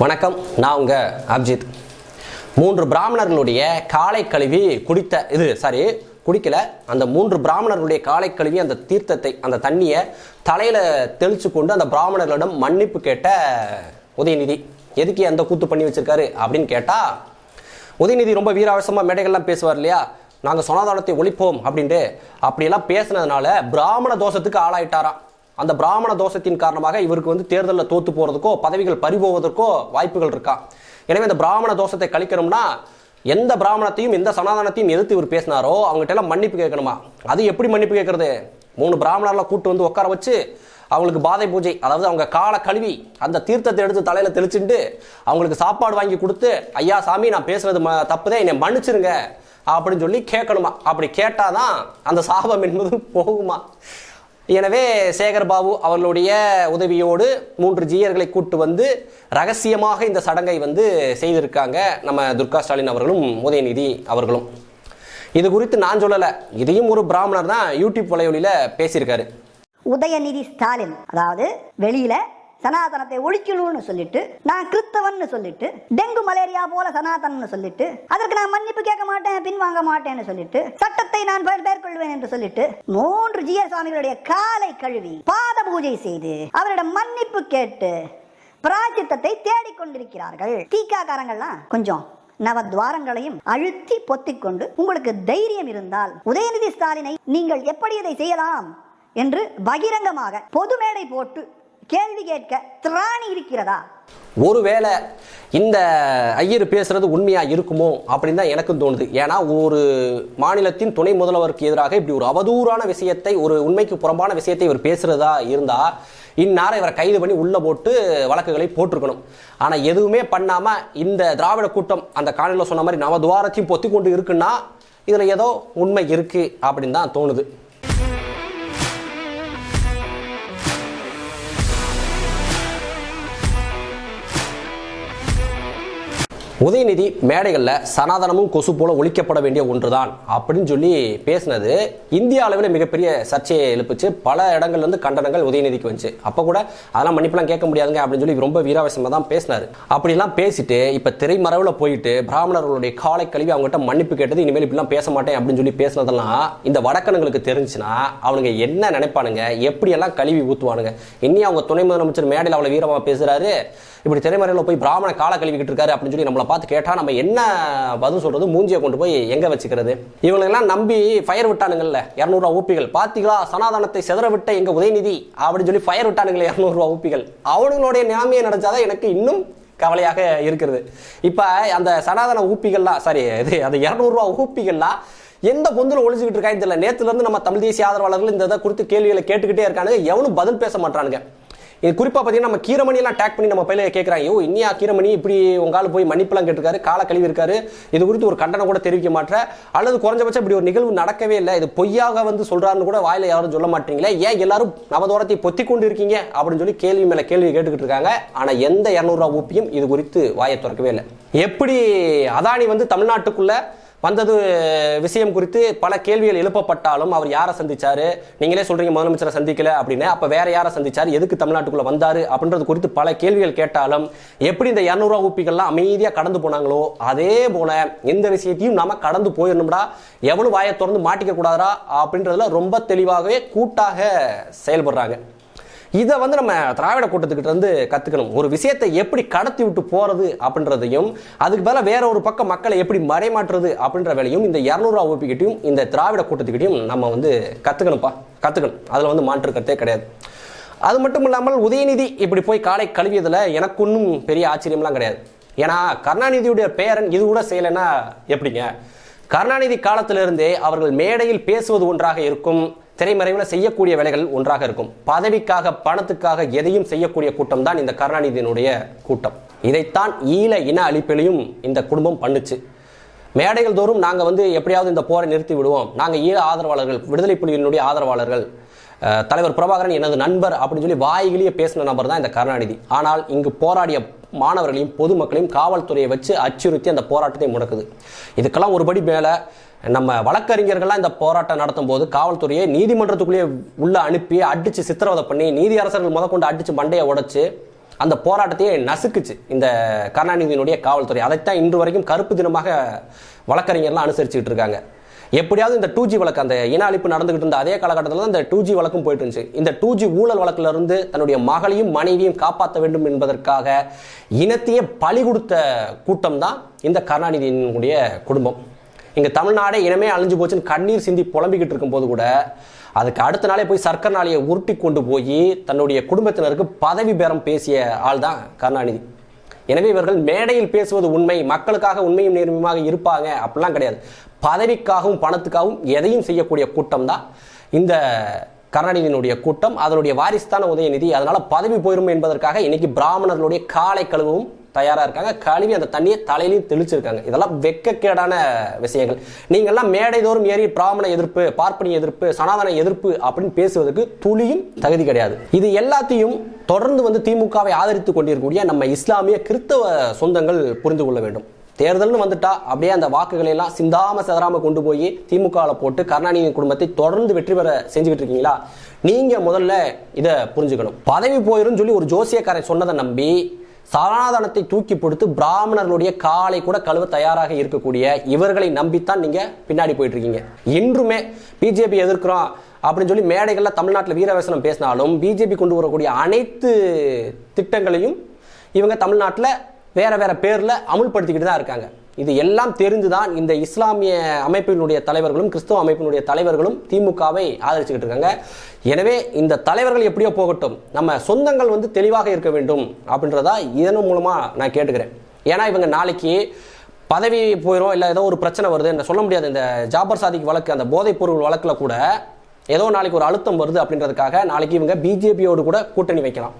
வணக்கம் நான் உங்க அப்ஜித். மூன்று பிராமணர்களுடைய காலை கழுவி குடித்த இது சாரி குடிக்கல. அந்த மூன்று பிராமணர்களுடைய காலை கழுவி அந்த தீர்த்தத்தை அந்த தண்ணியை தலையில தெளிச்சு கொண்டு அந்த பிராமணர்களிடம் மன்னிப்பு கேட்ட உதயநிதி. எதுக்கு அந்த கூத்து பண்ணி வச்சிருக்காரு அப்படின்னு கேட்டா உதயநிதி ரொம்ப வீராவசமா மேடைகள்லாம் பேசுவார் இல்லையா? நாங்கள் சனாதானத்தை ஒழிப்போம் அப்படின்ட்டு. அப்படியெல்லாம் பேசுனதுனால பிராமண தோஷத்துக்கு ஆளாயிட்டாராம். அந்த பிராமண தோஷத்தின் காரணமாக இவருக்கு வந்து தேர்தலில் தோத்து போகிறதுக்கோ பதவிகள் பறிபோவதற்கோ வாய்ப்புகள் இருக்கா? எனவே இந்த பிராமண தோஷத்தை கழிக்கணும்னா எந்த பிராமணத்தையும் எந்த சனாதனத்தையும் எதிர்த்து இவர் பேசினாரோ அவங்ககிட்ட எல்லாம் மன்னிப்பு கேட்கணுமா? அது எப்படி மன்னிப்பு கேட்கறது? மூணு பிராமணர்களை கூட்டு வந்து உட்கார வச்சு அவங்களுக்கு பாதை பூஜை அதாவது அவங்க காலை கழுவி அந்த தீர்த்தத்தை எடுத்து தலையில் தெளிச்சுட்டு அவங்களுக்கு சாப்பாடு வாங்கி கொடுத்து ஐயா சாமி நான் பேசுறது ம- தப்புதே என்னை மன்னிச்சிருங்க அப்படின்னு சொல்லி கேட்கணுமா? அப்படி கேட்டாதான் அந்த சாபம் என்பது போகுமா? எனவே சேகர் பாபு அவர்களுடைய உதவியோடு மூன்று ஜீயர்களை கூட்டு வந்து ரகசியமாக இந்த சடங்கை வந்து செய்திருக்காங்க நம்ம துர்கா ஸ்டாலின் அவர்களும் உதயநிதி அவர்களும். இது குறித்து நான் சொல்லலை இதையும் ஒரு பிராமணர் தான் யூடியூப் வலையொலியில் பேசியிருக்காரு. உதயநிதி ஸ்டாலின் அதாவது வெளியில சனாதனத்தை ஒழிக்கணும்னு சொல்லிட்டு நான் கிறிஸ்தவன் சொல்லிட்டு டெங்கு மலேரியா போல சனாதனன் சொல்லிட்டு அதற்கு நான் மன்னிப்பு கேட்க மாட்டேன் பின்வாங்க மாட்டேன்னு சொல்லிட்டு சட்டத்தை நான் மேற்கொள்வேன் என்று சொல்லிட்டு மூன்று ஜீய சுவாமிகளுடைய காலை கழுவி பாத பூஜை செய்து அவரிடம் மன்னிப்பு கேட்டு பிராச்சித்தத்தை தேடிக்கொண்டிருக்கிறார்கள் தீக்காக்காரங்கள்லாம் கொஞ்சம் நவத்வாரங்களையும் அழுத்தி பொத்திக்கொண்டு உங்களுக்கு தைரியம் இருந்தால் உதயநிதி ஸ்டாலினை நீங்கள் எப்படி இதை செய்யலாம்? என்று பகிரங்கமாக பொது மேடை போட்டு கேள்வி கேட்க திராணி இருக்கிறதா? ஒருவேளை இந்த ஐயர் பேசுறது உண்மையா இருக்குமோ அப்படின்னு தான் எனக்கும் தோணுது. ஏன்னா ஒரு மாநிலத்தின் துணை முதல்வருக்கு எதிராக இப்படி ஒரு அவதூறான விஷயத்தை ஒரு உண்மைக்கு புறம்பான விஷயத்தை இவர் பேசுறதா இருந்தா இந்நேரம் இவரை கைது பண்ணி உள்ள போட்டு வழக்குகளை போட்டிருக்கணும். ஆனா எதுவுமே பண்ணாம இந்த திராவிட கூட்டம் அந்த காணொலியில் சொன்ன மாதிரி நவதுவாரத்தையும் பொத்தி கொண்டு இருக்குன்னா இதுல ஏதோ உண்மை இருக்கு அப்படின்னு தான் தோணுது. உதயநிதி மேடைகளில் சனாதனமும் கொசு போல ஒழிக்கப்பட வேண்டிய ஒன்றுதான் அப்படின்னு சொல்லி பேசினது. இந்திய அளவில் மிகப்பெரிய சர்ச்சையை எழுப்புச்சு. பல இடங்கள்ல இருந்து கண்டனங்கள் உதயநிதிக்கு வந்துச்சு. அப்போ கூட அதெல்லாம் மன்னிப்பெல்லாம் கேட்க முடியாதுங்க அப்படின்னு சொல்லி ரொம்ப வீராவசமாக தான் பேசினாரு. அப்படிலாம் பேசிட்டு இப்போ திரைமறைவில் போயிட்டு பிராமணர்களுடைய காலை கழுவி அவங்ககிட்ட மன்னிப்பு கேட்டது இனிமேல் இப்படிலாம் பேச மாட்டேன் அப்படின்னு சொல்லி பேசினதெல்லாம் இந்த வடக்கணங்களுக்கு தெரிஞ்சுன்னா அவனுங்க என்ன நினைப்பானுங்க? எப்படியெல்லாம் கழுவி ஊற்றுவானுங்க இன்னி அவங்க துணை முதலமைச்சர் மேடையில் அவ்வளோ வீரமாக பேசுகிறாரு இப்படி திரைமறையில் போய் பிராமண கால கழுவிக்கிட்டு இருக்காரு அப்படின்னு சொல்லி நம்மளை பார்த்து கேட்டால் நம்ம என்ன பதில் சொல்கிறது மூஞ்சியை கொண்டு போய் எங்கே வச்சுக்கிறது? இவங்களெல்லாம் நம்பி ஃபயர் விட்டானுங்கல்ல இரநூறுவா ஊப்பிகள். பாத்தீங்களா? சனாதனத்தை செதற விட்ட எங்கள் உதயநிதி அப்படின்னு சொல்லி ஃபயர் விட்டானுங்களே இரநூறுவா ஊப்பிகள். அவனுங்களுடைய நிலைமையை நினச்சாதான் எனக்கு இன்னும் கவலையாக இருக்கிறது. இப்போ அந்த சனாதன ஊப்பிகள்லாம் சாரி இது அந்த இரநூறுவா ஊப்பிகள்லாம் எந்த பொந்தில் ஒழிச்சுக்கிட்டு இருக்கான்னு தெரியல. நேற்றுலேருந்து நம்ம தமிழ் தேசிய ஆதரவாளர்கள் இந்த இதை குறித்து கேள்விகளை கேட்டுக்கிட்டே இருக்கானுங்க. எவனும் பதில் பேச மாட்டானுங்க. இது குறிப்பாக பார்த்தீங்கன்னா நம்ம கீரமணியெல்லாம் டேக் பண்ணி நம்ம பையில கேட்குறாங்க ஐயோ இன்னியா கீரமணி? இப்படி உங்கால போய் மன்னிப்பெல்லாம் கேட்டிருக்காரு கால கழுவி இருக்காரு. இது குறித்து ஒரு கண்டனம் கூட தெரிவிக்க மாட்டேற. அல்லது குறைஞ்சபட்சம் இப்படி ஒரு நிகழ்வு நடக்கவே இல்லை. இது பொய்யாக வந்து சொல்கிறாருன்னு கூட வாயில யாரும் சொல்ல மாட்டீங்களே. ஏன் எல்லாரும் நவதோரத்தை பொத்தி கொண்டு இருக்கீங்க? அப்படின்னு சொல்லி கேள்வி மேலே கேள்வி கேட்டுக்கிட்டு இருக்காங்க. ஆனால் எந்த இரநூறுவா ஊப்பியும் இது குறித்து வாயை திறக்கவே இல்லை. எப்படி அதானி வந்து தமிழ்நாட்டுக்குள்ள வந்தது விஷயம் குறித்து பல கேள்விகள் எழுப்பப்பட்டாலும் அவர் யாரை சந்திச்சாரு? நீங்களே சொல்றீங்க முதலமைச்சரை சந்திக்கல அப்படின்னு. அப்ப வேற யாரை சந்திச்சாரு? எதுக்கு தமிழ்நாட்டுக்குள்ள வந்தாரு? அப்படின்றது குறித்து பல கேள்விகள் கேட்டாலும் எப்படி இந்த இரநூறுவா ஊப்பிகள்லாம் அமைதியாக கடந்து போனாங்களோ அதே போல எந்த விஷயத்தையும் நாம கடந்து போயிடணும்டா. எவ்வளவு வாயை திறந்து மாட்டிக்க கூடாதா அப்படின்றதுல ரொம்ப தெளிவாகவே கூட்டாக செயல்படுறாங்க. இதை வந்து நம்ம திராவிட கூட்டத்துக்கிட்ட இருந்து கத்துக்கணும். ஒரு விஷயத்தை எப்படி கடத்தி விட்டு போறது அப்படின்றதையும் அதுக்கு பதிலாக வேற ஒரு பக்கம் மக்களை எப்படி மறைமாற்றுறது அப்படின்ற வேலையும் இந்த இரநூறுவா ஓபிக்கிட்டையும் இந்த திராவிட கூட்டத்துக்கிட்டையும் நம்ம வந்து கத்துக்கணும்ப்பா. கத்துக்கணும். அதுல வந்து மாற்று கருத்தே கிடையாது. அது மட்டும் இல்லாமல் உதயநிதி இப்படி போய் காலை கழுவியதுல எனக்கு ஒன்றும் பெரிய ஆச்சரியம்லாம் கிடையாது. ஏன்னா கருணாநிதியுடைய பேரன் இது கூட செய்யலைன்னா எப்படிங்க? கருணாநிதி காலத்திலிருந்தே அவர்கள் மேடையில் பேசுவது ஒன்றாக இருக்கும். திரைமறைவில் செய்யக்கூடிய வேலைகள் ஒன்றாக இருக்கும். பதவிக்காக பணத்துக்காக எதையும் செய்யக்கூடிய கூட்டம் தான் இந்த கருணாநிதியினுடைய கூட்டம். இதைத்தான் ஈழ இன அழிப்பிலையும் இந்த குடும்பம் பண்ணுச்சு. மேடைகள் தோறும் நாங்கள் வந்து எப்படியாவது இந்த போரை நிறுத்தி விடுவோம். நாங்கள் ஈழ ஆதரவாளர்கள் விடுதலை புலிகளினுடைய ஆதரவாளர்கள் தலைவர் பிரபாகரன் எனது நண்பர் அப்படின்னு சொல்லி வாயிலேயே பேசின நபர் தான் இந்த கருணாநிதி. ஆனால் இங்கு போராடிய மாணவர்களையும் பொதுமக்களையும் காவல்துறையை வச்சு அச்சுறுத்தி அந்த போராட்டத்தை முடக்குது. இதுக்கெல்லாம் ஒருபடி மேலே நம்ம வழக்கறிஞர்கள்லாம் இந்த போராட்டம் நடத்தும் போது காவல்துறையை நீதிமன்றத்துக்குள்ளேயே உள்ள அனுப்பி அடிச்சு சித்திரவதை பண்ணி நீதி அரசர்கள் முதற்கொண்டு அடித்து மண்டையை உடைச்சு அந்த போராட்டத்தையே நசுக்குச்சு இந்த கருணாநிதியினுடைய காவல்துறை. அதைத்தான் இன்று வரைக்கும் கருப்பு தினமாக வழக்கறிஞர்லாம் அனுசரிச்சுக்கிட்டு இருக்காங்க. எப்படியாவது இந்த டூ ஜி வழக்கு அந்த இன அழிப்பு நடந்துகிட்டு இருந்த அதே காலகட்டத்தில் தான் இந்த டூ ஜி வழக்கும் போயிட்டு இருந்துச்சு. இந்த டூ ஜி ஊழல் வழக்கிலிருந்து தன்னுடைய மகளையும் மனைவியும் காப்பாற்ற வேண்டும் என்பதற்காக இனத்தையே பலி கொடுத்த கூட்டம் தான் இந்த கருணாநிதியினுடைய குடும்பம். இங்கே தமிழ்நாடே இனமே அழிஞ்சு போச்சுன்னு கண்ணீர் சிந்தி புலம்பிக்கிட்டு இருக்கும்போது கூட அதுக்கு அடுத்த நாளே போய் சர்க்கரை நாளையை உருட்டி கொண்டு போய் தன்னுடைய குடும்பத்தினருக்கு பதவி பேரம் பேசிய ஆள் தான் கருணாநிதி. எனவே இவர்கள் மேடையில் பேசுவது உண்மை மக்களுக்காக உண்மையும் நேர்மையுமாக இருப்பாங்க அப்படிலாம் கிடையாது. பதவிக்காகவும் பணத்துக்காகவும் எதையும் செய்யக்கூடிய கூட்டம் தான் இந்த கருணாநிதியினுடைய கூட்டம். அதனுடைய வாரிசுதான உதயநிதி. அதனால் பதவி போயிரும் என்பதற்காக இன்னைக்கு பிராமணர்களுடைய காலை கழுவும் தயாராக இருக்காங்க. கழுவி அந்த தண்ணியை தலையிலையும் தெளிச்சிருக்காங்க. இதெல்லாம் வெக்கக்கேடான விஷயங்கள். நீங்கெல்லாம் மேடைதோறும் ஏறி பிராமண எதிர்ப்பு பார்ப்பனி எதிர்ப்பு சனாதன எதிர்ப்பு அப்படின்னு பேசுவதற்கு துளியும் தகுதி கிடையாது. இது எல்லாத்தையும் தொடர்ந்து வந்து திமுகவை ஆதரித்துக் கொண்டிருக்கக்கூடிய நம்ம இஸ்லாமிய கிறித்தவ சொந்தங்கள் புரிந்து கொள்ள வேண்டும். தேர்தல்னு வந்துட்டா அப்படியே அந்த வாக்குகளை எல்லாம் சிந்தாம சிதறாம கொண்டு போய் திமுகவில் போட்டு கருணாநிதி குடும்பத்தை தொடர்ந்து வெற்றி பெற செஞ்சுக்கிட்டு இருக்கீங்களா? நீங்க முதல்ல இதை புரிஞ்சுக்கணும். பதவி போயிரும் சொல்லி ஒரு ஜோசியக்காரன் சொன்னதை நம்பி சனாதனத்தை தூக்கி பிடித்து பிராமணர்களுடைய காலை கூட கழுவ தயாராக இருக்கக்கூடிய இவர்களை நம்பித்தான் நீங்க பின்னாடி போயிட்டு இருக்கீங்க இன்றுமே பிஜேபி எதிர்க்கிறோம் அப்படின்னு சொல்லி மேடைகள்ல தமிழ்நாட்டில் வீரவேசனம் பேசினாலும் பிஜேபி கொண்டு வரக்கூடிய அனைத்து திட்டங்களையும் இவங்க தமிழ்நாட்டில் வேற வேற பேர்ல அமுல்படுத்திக்கிட்டு தான் இருக்காங்க. இது எல்லாம் தெரிந்துதான் இந்த இஸ்லாமிய அமைப்பினுடைய தலைவர்களும் கிறிஸ்தவ அமைப்பினுடைய தலைவர்களும் திமுகவை ஆதரிச்சுக்கிட்டு இருக்காங்க. எனவே இந்த தலைவர்கள் எப்படியோ போகட்டும் நம்ம சொந்தங்கள் வந்து தெளிவாக இருக்க வேண்டும் அப்படின்றதா இதன் மூலமா நான் கேட்டுக்கிறேன். ஏன்னா இவங்க நாளைக்கு பதவி போயிடும் இல்லை ஏதோ ஒரு பிரச்சனை வருது என்ன சொல்ல முடியாது. இந்த ஜாபர் சாதிக் வழக்கு அந்த போதைப் பொருள் வழக்கில் கூட ஏதோ நாளைக்கு ஒரு அழுத்தம் வருது அப்படின்றதுக்காக நாளைக்கு இவங்க பிஜேபியோடு கூட கூட்டணி வைக்கலாம்.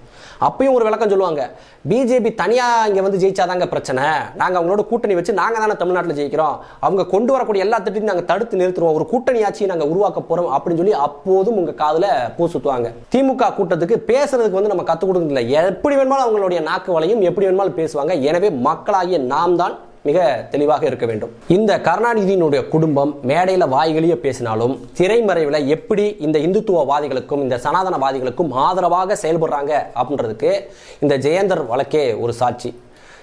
அப்பயும் ஒரு விளக்கம் சொல்லுவாங்க பிஜேபி தனியா இங்க வந்து ஜெயிச்சாதாங்க பிரச்சனை. நாங்க அவங்களோட கூட்டணி வச்சு நாங்க தானே தமிழ்நாட்டில் ஜெயிக்கிறோம். அவங்க கொண்டு வரக்கூடிய எல்லா திட்டத்தையும் நாங்க தடுத்து நிறுத்துவோம் ஒரு கூட்டணி ஆட்சியை நாங்க உருவாக்க போறோம் அப்படின்னு சொல்லி அப்போதும் உங்க காதுல பூ சுத்துவாங்க. திமுக கூட்டத்துக்கு பேசுறதுக்கு வந்து நம்ம கத்துக் கொடுக்கல எப்படி வேணுமாலும் அவங்களுடைய நாக்கு வலையும் எப்படி வேணுமாலும் பேசுவாங்க. எனவே மக்களாகிய நாம் தான் மிக தெளிவாக இருக்க வேண்டும். இந்த கருணாநிதியினுடைய குடும்பம் மேடையில வாய்களிய பேசினாலும் திரைமறைவில் எப்படி இந்த இந்துத்துவவாதிகளுக்கும் இந்த சனாதனவாதிகளுக்கும் ஆதரவாக செயல்படுறாங்க அப்படின்றதுக்கு இந்த ஜெயந்தர் வழக்கே ஒரு சாட்சி.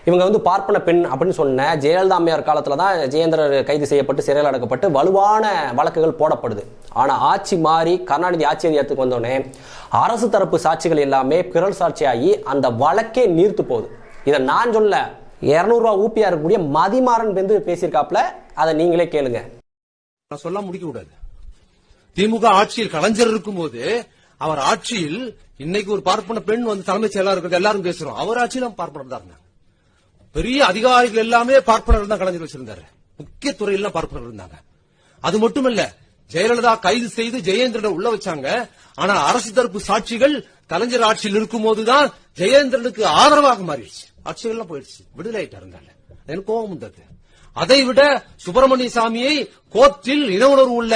இவங்க வந்து பார்ப்பன பெண் அப்படின்னு சொன்ன ஜெயலலிதா அம்மையார் காலத்தில் தான் ஜெயேந்திரர் கைது செய்யப்பட்டு சிறையில் அடக்கப்பட்டு வலுவான வழக்குகள் போடப்படுது. ஆனால் ஆட்சி மாறி கருணாநிதி ஆட்சி அதிகாரத்துக்கு வந்தோடனே அரசு தரப்பு சாட்சிகள் எல்லாமே பிறல் சாட்சியாகி அந்த வழக்கே நீர்த்து போகுது. இதை நான் சொல்ல இரநூறுவா ஊப்பியா இருக்கக்கூடிய மதிமாறன் வந்து பேசியிருக்காப்ல அதை நீங்களே கேளுங்க. நான் சொல்ல முடிக்க கூடாது திமுக ஆட்சியில் கலைஞர் இருக்கும்போது அவர் ஆட்சியில் இன்னைக்கு ஒரு பார்ப்பன பெண் வந்து தலைமைச் செயலாளர் இருக்கிறது எல்லாரும் பேசுறோம். அவர் ஆட்சியில பார்ப்பனர் தான் இருந்தாங்க. பெரிய அதிகாரிகள் எல்லாமே பார்ப்பனர் தான் கலைஞர் வச்சிருந்தாரு. முக்கிய துறையெல்லாம் பார்ப்பனர் இருந்தாங்க. அது மட்டுமல்ல ஜெயலலிதா கைது செய்து ஜெயேந்திரனை உள்ள வச்சாங்க. ஆனா அரசு தரப்பு சாட்சிகள் கலைஞர் ஆட்சியில் இருக்கும்போதுதான் ஜெயேந்திரனுக்கு ஆதரவாக மாறிடுச்சு. ஆட்சிகள்லாம் போயிடுச்சு. விடுதலை ஆயிட்டாரு எனக்கு கோபம் வந்தது. அதை விட சுப்பிரமணிய சாமியை கோர்ட்டில் இன உணர்வு உள்ள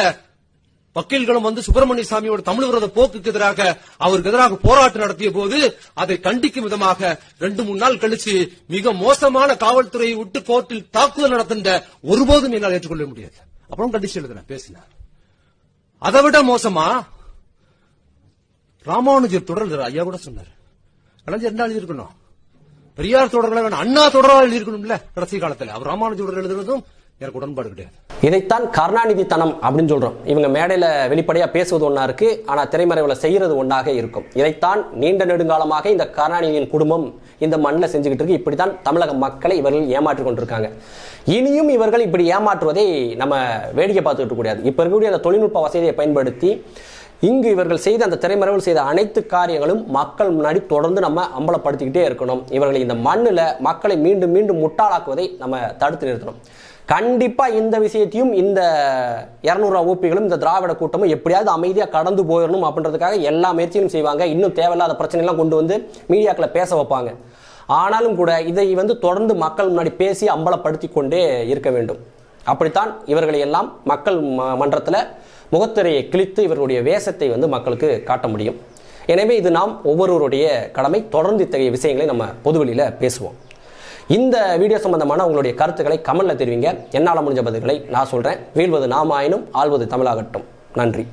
வக்கீல்களும் வந்து சுப்பிரமணிய சாமியோட தமிழ் விரோத போக்குக்கு எதிராக அவருக்கு எதிராக போராட்டம் நடத்திய போது அதை கண்டிக்கும் விதமாக ரெண்டு மூணு நாள் கழிச்சு மிக மோசமான காவல்துறையை விட்டு கோர்ட்டில் தாக்குதல் நடத்தின ஒருபோதும் என்னால் ஏற்றுக்கொள்ள முடியாது. அப்புறம் கண்டிச்சு எழுதின பேசினார் அதை விட மோசமா? ராமானுஜர் தொடர் ஐயா கூட சொன்னார். கலைஞர் என்ன எழுதியிருக்கணும். பெரியார் தொடர்கள வேணும். அண்ணா தொடரா எழுதியிருக்கணும்ல கடைசி காலத்தில். அவர் ராமானுஜோடர் தொடர் எழுதுறதும் எனக்கு உடன்பாடு கிடையாது. இதைத்தான் கருணாநிதி தனம் அப்படின்னு சொல்றோம். இவங்க மேடையில வெளிப்படையா பேசுவது ஒண்ணா இருக்கு ஆனா திரைமறைவுல செய்யறது ஒன்றாக இருக்கும். இதைத்தான் நீண்ட நெடுங்காலமாக இந்த கருணாநிதியின் குடும்பம் இந்த மண்ணில் செஞ்சுக்கிட்டு இருக்கு. இப்படித்தான் தமிழக மக்களை இவர்கள் ஏமாற்றி கொண்டிருக்காங்க. இனியும் இவர்கள் இப்படி ஏமாற்றுவதை நம்ம வேடிக்கை பார்த்துக்கிட்டு கூடாது இப்போ இருக்கக்கூடிய அந்த தொழில்நுட்ப வசதியை பயன்படுத்தி இங்கு இவர்கள் செய்த அந்த திரைமறைவில் செய்த அனைத்து காரியங்களும் மக்கள் முன்னாடி தொடர்ந்து நம்ம அம்பலப்படுத்திக்கிட்டே இருக்கணும். இவர்களை இந்த மண்ணில் மக்களை மீண்டும் மீண்டும் முட்டாளாக்குவதை நம்ம தடுத்து நிறுத்தணும். கண்டிப்பா இந்த விஷயத்தையும் இந்த இரநூறுவா ஊப்பிகளும் இந்த திராவிட கூட்டமும் எப்படியாவது அமைதியாக கடந்து போயிடணும் அப்படின்றதுக்காக எல்லா முயற்சியும் செய்வாங்க. இன்னும் தேவையில்லாத பிரச்சனைலாம் கொண்டு வந்து மீடியாக்களை பேச வைப்பாங்க. ஆனாலும் கூட இதை வந்து தொடர்ந்து மக்கள் முன்னாடி பேசி அம்பலப்படுத்தி கொண்டே இருக்க வேண்டும். அப்படித்தான் இவர்களை எல்லாம் மக்கள் ம- முகத்திரையை கிழித்து இவர்களுடைய வேஷத்தை வந்து மக்களுக்கு காட்ட முடியும். எனவே இது நாம் ஒவ்வொருவருடைய கடமை தொடர்ந்து இத்தகைய விஷயங்களை நம்ம பொதுவெளியில் பேசுவோம். இந்த வீடியோ சம்பந்தமான உங்களுடைய கருத்துக்களை கமெண்ட்ல தெரிவிங்க. என்னால் முடிஞ்ச பதில்களை நான் சொல்றேன். வீழ்வது நாமாயினும் ஆள்வது தமிழாகட்டும். நன்றி.